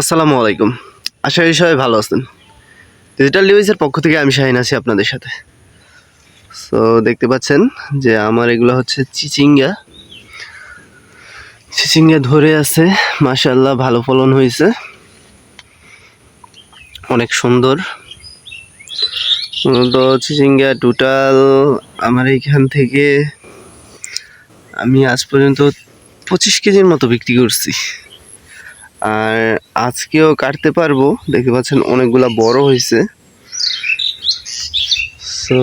আসসালামু আলাইকুম। আশা করি সবাই ভালো আছেন। ডিজিটাল নিউজের পক্ষ থেকে আমি শাহিন আছি আপনাদের সাথে। সো দেখতে পাচ্ছেন যে আমার এগুলো হচ্ছে চিচিঙ্গা। চিচিঙ্গা ধরে আছে মাশাল্লাহ ভালো ফলন হয়েছে। অনেক সুন্দর। তো চিচিঙ্গা টোটাল আমার এইখান থেকে আমি আজ পর্যন্ত পঁচিশ কেজির মতো বিক্রি করছি। আর আজকেও কাটতে পারব। দেখতে পাচ্ছেন অনেকগুলা বড় হয়েছে। সো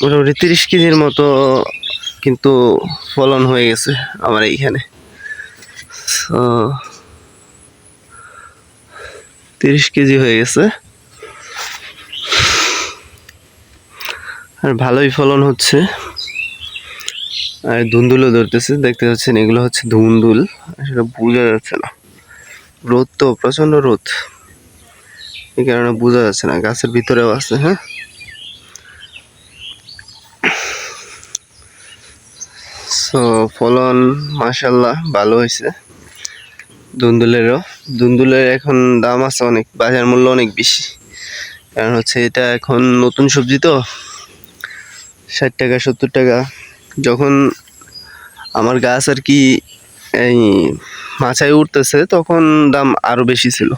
মোটামুটি তিরিশ কেজির মতো কিন্তু ফলন হয়ে গেছে আমার এইখানে। সো তিরিশ কেজি হয়ে গেছে। আর ভালোই ফলন হচ্ছে। আর ধুন্দুলও ধরতেছে। দেখতে পাচ্ছেন এগুলো হচ্ছে ধুন্দুল। আসলে বোঝা যাচ্ছে না। রোদ তো প্রচণ্ড রোদ। এই কারণে বোঝা যাচ্ছে না, গাছের ভিতরেও আছে হ্যাঁ? সো ফলন মাশাল্লাহ ভালো হয়েছে। দুন্দুলেরও। দুন্দুলের এখন দাম আছে অনেক, বাজার মূল্য অনেক বেশি। কারণ হচ্ছে এটা এখন নতুন সবজি তো। ষাট টাকা, সত্তর টাকা। যখন আমার গাছ আর কি এই মাছায় উঠতেছে, তখন দাম আরও বেশি ছিল।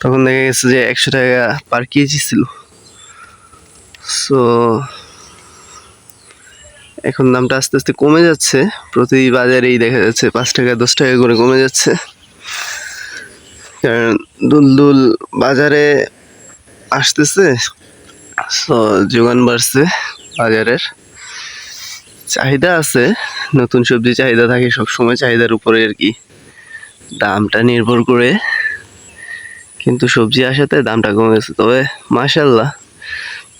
তখন দেখা গেছে যে একশো টাকা পার কেজি ছিল। সো এখন দামটা আস্তে আস্তে কমে যাচ্ছে। প্রতি বাজারেই দেখা যাচ্ছে পাঁচ টাকা, দশ টাকা করে কমে যাচ্ছে। কারণ দুলদুল বাজারে আসতেছে। সো যোগান বাড়ছে বাজারের। চাহিদা আছে, নতুন সবজি চাহিদা থাকে, সবসময় চাহিদার উপরে আর কি। দামটা নির্ভর করে, কিন্তু সবজি আসাতে দামটা কমে গেছে। তবে মাশাল্লাহ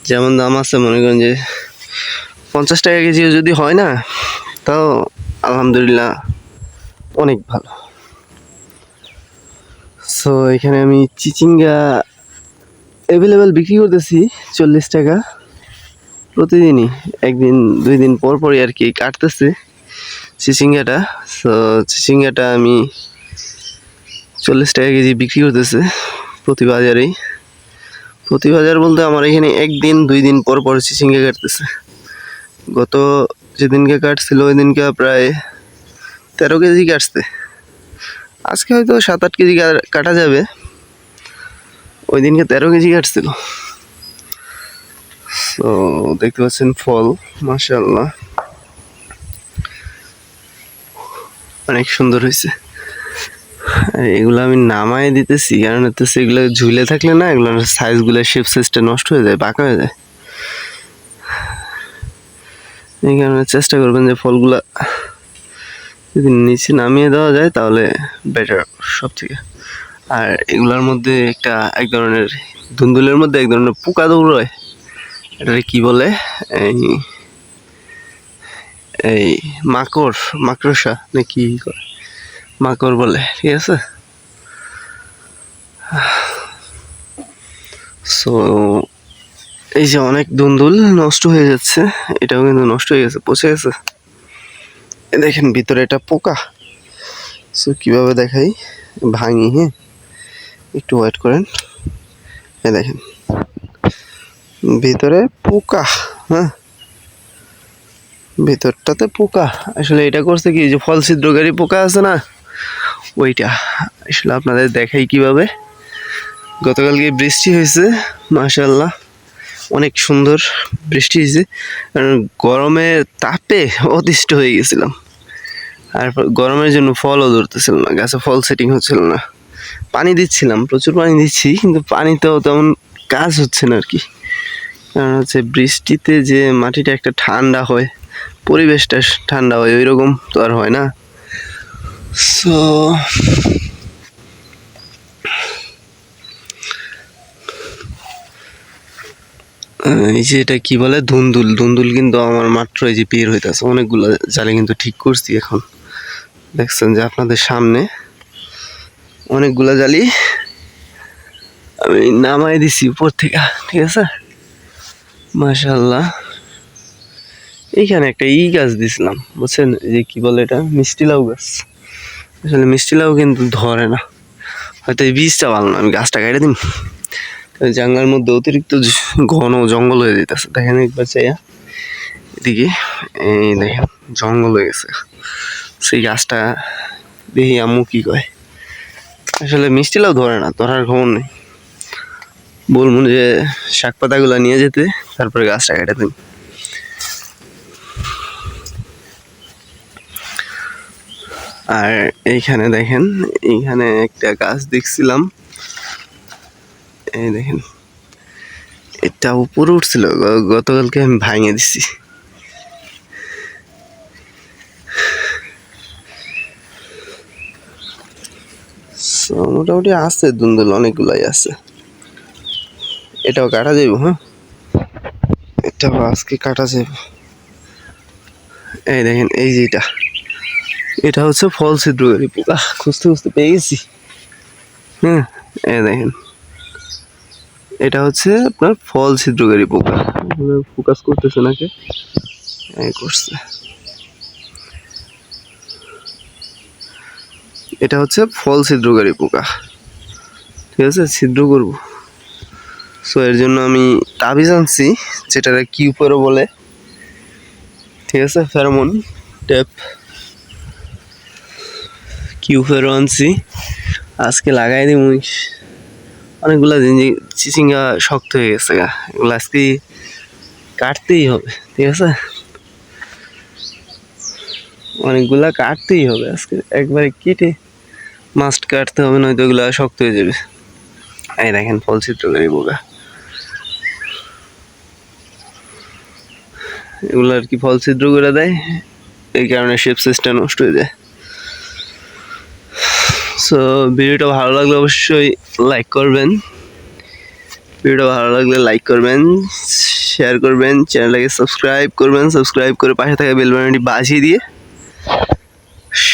যেমন দাম আছে, মনে করেন যে পঞ্চাশ টাকা কেজিও যদি হয় না, তাও আলহামদুলিল্লাহ অনেক ভালো। সো এখানে আমি চিচিঙ্গা অ্যাভেলেবেল বিক্রি করতেছি, চল্লিশ টাকা। প্রতিদিনই, একদিন দুই দিন পর পরই আর কি কাটতেছে চিচিঙ্গাটা সো চিচিঙ্গাটা আমি চল্লিশ টাকা কেজি বিক্রি করতেছে প্রতি বাজারেই। প্রতি বাজার বলতে আমার এখানে একদিন দুই দিন পর পর চিচিঙ্গা কাটতেছে। গত যেদিনকে কাটছিল ওই দিনকে প্রায় তেরো কেজি কাটছে। আজকে হয়তো সাত আট কেজি কাটা যাবে। ওই দিনকে তেরো কেজি কাটছিল। তো দেখতে পাচ্ছেন ফল মাশাল্লাহ অনেক সুন্দর হয়েছে। এগুলো আমি নামায় দিতেছি, কারণ হচ্ছে এগুলো ঝুলে থাকলে না এগুলোর সাইজগুলো শেপ সাইজটা নষ্ট হয়ে যায়, বাঁকা হয়ে যায়। এই কারণে চেষ্টা করবেন যে ফলগুলা যদি নিচে নামিয়ে দেওয়া যায়, তাহলে বেটার সব থেকে আর এগুলোর মধ্যে একটা, এক ধরনের, ধুন্দুলের মধ্যে এক ধরনের পোকা দৌড়য় এটাকে কি বলে? এই এই মাকড়, মাকড়সা নাকি? মাকড় বলে, ঠিক আছে? সো এই যে অনেক দুন্দুল নষ্ট হয়ে যাচ্ছে, এটাও কিন্তু নষ্ট হয়ে গেছে, পচে গেছে। দেখেন, ভিতরে এটা পোকা। সো কীভাবে দেখাই? ভাঙি হ্যাঁ? একটু ওয়েট করেন। দেখেন। ভিতরে পোকা হ্যাঁ? ভিতরটাতে পোকা। আসলে এটা করছে কি যে ফল ছিদ্রকারী পোকা আছে না, ওইটা। আসলে আপনাদের দেখাই কীভাবে। গতকালকে বৃষ্টি হয়েছে মাশাল্লাহ অনেক সুন্দর বৃষ্টি হয়েছে। কারণ গরমের তাপে অতিষ্ঠ হয়ে গেছিলাম। আর গরমের জন্য ফলও ধরতেছিল না, গাছে ফল সেটিং হচ্ছিল না। পানি দিচ্ছিলাম, প্রচুর পানি দিচ্ছি, কিন্তু পানিতেও তেমন কাজ হচ্ছে না আর কি। কারণ হচ্ছে বৃষ্টিতে যে মাটিটা একটা ঠান্ডা হয়, পরিবেশটা ঠান্ডা হয় ওই রকম তো আর হয় না। সো এই যে এটা কি বলে? ধুন্দুল। ধুন্দুল কিন্তু আমার মাত্র এই যে বের হইতেছে। অনেকগুলো জালে কিন্তু ঠিক করছি এখন। দেখছেন যে আপনাদের সামনে অনেকগুলো জালি আমি নামাই দিছি উপর থেকে, ঠিক আছে? মাশাল্লাহ এইখানে একটা ই গাছ দিছিলাম, বুঝছেন? যে কি বলে এটা? মিষ্টি লাউ গাছ। আসলে মিষ্টি লাউ কিন্তু ধরে না। হয়তো এই বীজটা ভালো না, আমি গাছটা কেটে দিন জানলার মধ্যে অতিরিক্ত ঘন জঙ্গল হয়ে যেতেছে, দেখেন একবার চাইয়া। এদিকে, এই দেখেন, জঙ্গল হয়ে গেছে। সেই গাছটা দেখি আম্মু কি কয়। আসলে মিষ্টিলাও ধরে না, ধরার খবর নেই। বলব যে শাক পাতাগুলো নিয়ে যেতে, তারপরে গাছটা কেটে দিন আর এইখানে দেখেন, এইখানে একটা গাছ দেখছিলাম। এই দেখেন, এটা উপরে উঠছিল গতকালকে আমি ভাঙে দিছি। মোটামুটি আছে, দুন্দুল অনেকগুলাই আছে। এটাও কাটা যাইব হ্যাঁ? এটাও আজকে কাটা যাইব। এই দেখেন, এই যে এটা। এটা হচ্ছে ফল ছিদ্রকারী পোকা, খুঁজতে খুঁজতে পেয়ে গেছি হ্যাঁ এই দেখেন। এটা হচ্ছে আপনার ফল ছিদ্রকারী পোকা। ফোকাস করতেছে নাকি? এই করছে। এটা হচ্ছে ফল ছিদ্রকারী পোকা। ঠিক আছে, ছিদ্র করব। সো এর জন্য আমি তাবিজ আনছি যেটা কিউপারও বলে। ঠিক আছে, ফেরোমন, ট্যাপ। কিউপারও আনছি। আজকে লাগাই দিই অনেকগুলা জিনিস চিচিঙ্গা শক্ত হয়ে গেছে গা। এগুলো আজকে কাটতেই হবে, ঠিক আছে? অনেকগুলা কাটতেই হবে আজকে। একবারে কেটে মাস্ট কাটতে হবে, নয়তো এগুলো শক্ত হয়ে যাবে। এই দেখেন ফল চিত্রকারী বোকা এগুলো আর কি ফল ছিদ্র করে দেয়। এই কারণে শেপ সাইজটা নষ্ট হয়ে যায়। সো ভিডিওটা ভালো লাগলে অবশ্যই লাইক করবেন। ভিডিওটা ভালো লাগলে লাইক করবেন শেয়ার করবেন চ্যানেলটাকে সাবস্ক্রাইব করবেন সাবস্ক্রাইব করে পাশে থাকা বেল বাটনটি বাজিয়ে দিয়ে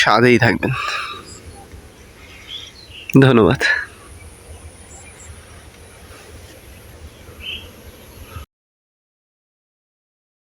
সাথেই থাকবেন। ধন্যবাদ।